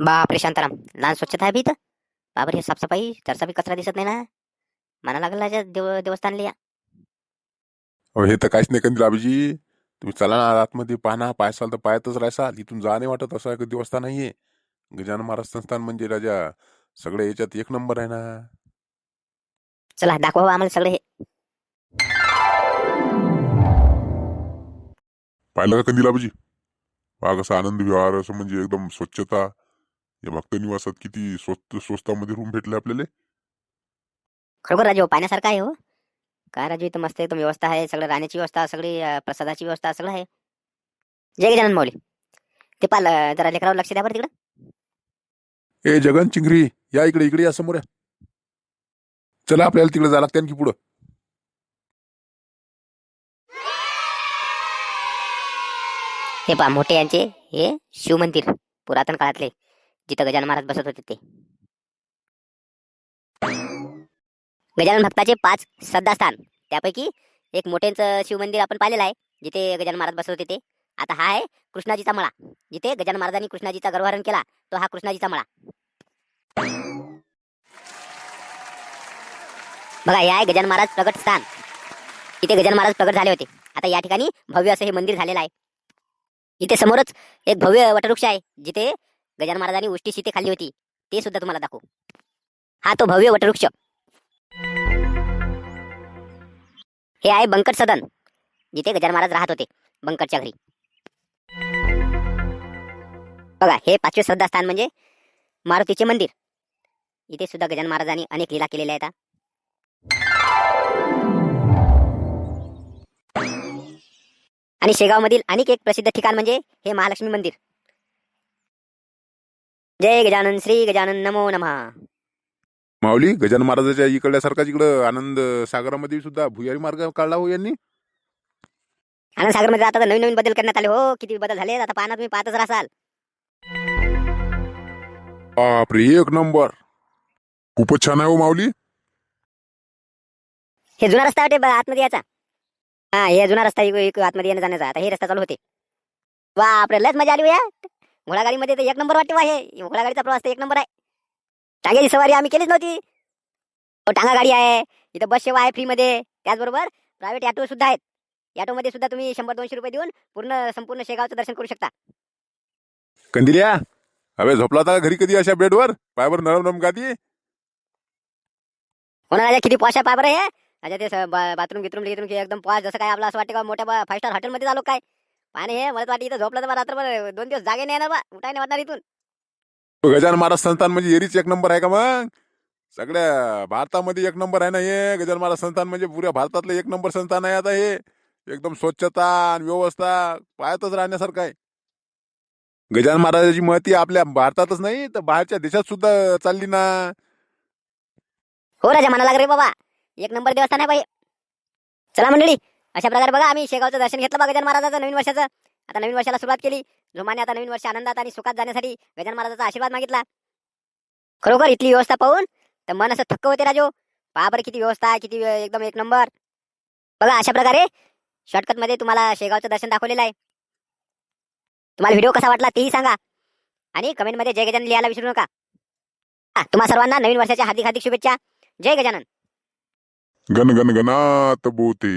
बापरे शांताराम. लहान स्वच्छता आहे बी इथं. बापरे हे साफसफाई तरचा बी कचरा दिसत नाही ना. म्हणा लागला देव देवस्थानला या. अहो हे तर काहीच नाही कंदील अभिजी तुम्ही चला ना आतमध्ये पाहना पायसाल तर पायातच राहसाल इथून जा नाही वाटत असं एक देवस्थान नाहीये. गजानन महाराज संस्थान म्हणजे राजा सगळे याच्यात एक नंबर आहे ना. चला दाखवा हो आम्हाला सगळे हे. पाहिलं का कंदील अभिजी पहा कसं आनंद विहार असं म्हणजे एकदम स्वच्छता. या भक्त निवासात किती स्वस्त स्वस्तामध्ये रूम भेटले आपल्याला? खरोखर राजू पाहण्यासारखं आहे हो. काय राजू इथं मस्त एकदम व्यवस्था आहे सगळं राहण्याची व्यवस्था सगळी अं, प्रसादाची व्यवस्था सगळं आहे. जय गजानन माऊली. ते पाल जरा लेकरावर लक्ष द्या बरं तिकडं. ए जगन चिंगरी या इकडे इकडे या समोर या. चला आपल्याला तिकडे जायला लागते आणखी पुढं. हे पहा मोठे यांचे हे शिवमंदिर पुरातन काळातले. जिथं गजानन महाराज बसत होते ते. गजानन भक्ताचे पाच श्रद्धास्थान. त्यापैकी एक मोठ्यांचं शिवमंदिर आपण पाहिलेलं आहे जिथे गजानन महाराज बसत होते ते. आता हा आहे कृष्णाजीचा मळा. जिथे गजानन महाराजांनी कृष्णाजीचा गर्भहरण केला तो हा कृष्णाजीचा मळा. बघा हे आहे गजानन महाराज प्रगट स्थान. इथे गजानन महाराज प्रगट झाले होते. आता या ठिकाणी भव्य असं हे मंदिर झालेलं आहे. इथे समोरच एक भव्य वटवृक्ष आहे जिथे गजानन महाराजांनी उष्टी शिते खाल्ली होती ते सुद्धा तुम्हाला दाखवू. हा तो भव्य वटवृक्ष. हे आहे बंकट सदन जिथे गजानन महाराज राहत होते बंकटच्या घरी. बघा हे पाचवे श्रद्धास्थान म्हणजे मारुतीचे मंदिर. इथे सुद्धा गजानन महाराजांनी अनेक लीला केलेल्या आहेत आणि शेगावमधील अनेक एक प्रसिद्ध ठिकाण म्हणजे हे महालक्ष्मी मंदिर. जय गजानन श्री गजानन नमो नमः. माऊली गजानन महाराजाच्या इकडल्यासारखाच इकडं आनंद सागरामध्ये सुद्धा भुयारी मार्ग काढला हो यांनी? आनंद सागरमध्ये आता तर नवीन नवीन बदल करण्यात आले हो. किती बदल झाले आता पाहणार तुम्ही पाहतच राहाल बापरे एक नंबर. खूपच छान आहे हो माऊली. हे जुना रस्ता वाटे ब- आतमध्ये याचा. हा हे जुना रस्ता इक- इक- आतमध्ये येणं जाण्याचा. आता हे रस्ता चालू होते. वा आपल्याला लयच मजा आली हो या घोडागाडीमध्ये तर एक नंबर वाटते वा हे. घोडागाडीचा प्रवास तर एक नंबर आहे. टांग्याची सवारी आम्ही केलीच नव्हती. टांगा गाडी आहे. इथं बस सेवा आहे फ्रीमध्ये. त्याचबरोबर प्रायव्हेट ऑटो सुद्धा आहेत. ऑटोमध्ये सुद्धा तुम्ही शंभर दोनशे रुपये देऊन पूर्ण संपूर्ण शेगावचं दर्शन करू शकता. कंदिल्या अबे झोपला होता का घरी कधी अशा बेडवर? पायावर नरम नरम गादी? होणार किती पॉश आहे पहा बरं हे. अच्छा ते बाथरूम गिथरूम गिथरूम एकदम पॉश जसं काय आपलं असं वाटतं का? मोठ्या फाईव्ह स्टार हॉटेलमध्ये झालो काय? पाणी हे मला वाटतं इथं झोपलं तर बा रात्रभर दोन दिवस जागे नाही येणार बा उठाय नाही वाटणार इथून. गजानन महाराज संस्थान म्हणजे एरीच एक नंबर आहे का मग? सगळ्या भारतामध्ये एक नंबर आहे ना हे? गजानन महाराज संस्थान म्हणजे पुऱ्या भारतातलं एक नंबर संस्थान आहे आता हे. एकदम स्वच्छता आणि व्यवस्था पायातच राहण्यासारखं आहे. गजानन महाराजाची महती आपल्या भारतातच नाही तर बाहेरच्या देशात सुद्धा चालली ना. हो राजा म्हणा लाग रे बाबा. एक नंबर देवस्थान आहे बाई चला मंडळी अशा प्रकारे बघा आम्ही शेगावचं दर्शन घेतलं बघा गजान महाराजाचं नवीन वर्षाचं. आता नवीन वर्षाला सुरुवात केली. जोमाने आता नवीन वर्ष आनंदात आणि सुखात जाण्यासाठी गजान महाराजाचा आशीर्वाद मागितला. खरोखर इथली व्यवस्था पाहून तर मन असं थक्क होते राजो. पहा बरं किती व्यवस्था आहे किती एकदम एक नंबर. बघा अशा प्रकारे शॉर्टकटमध्ये तुम्हाला शेगावचं दर्शन दाखवलेलं आहे. तुम्हाला व्हिडिओ कसा वाटला तेही सांगा. आणि कमेंटमध्ये जय गजानन लिहायला विसरू नका. तुम्हा सर्वांना नवीन वर्षाच्या हार्दिक हार्दिक शुभेच्छा. जय गजानन. गण गण गणात बोते.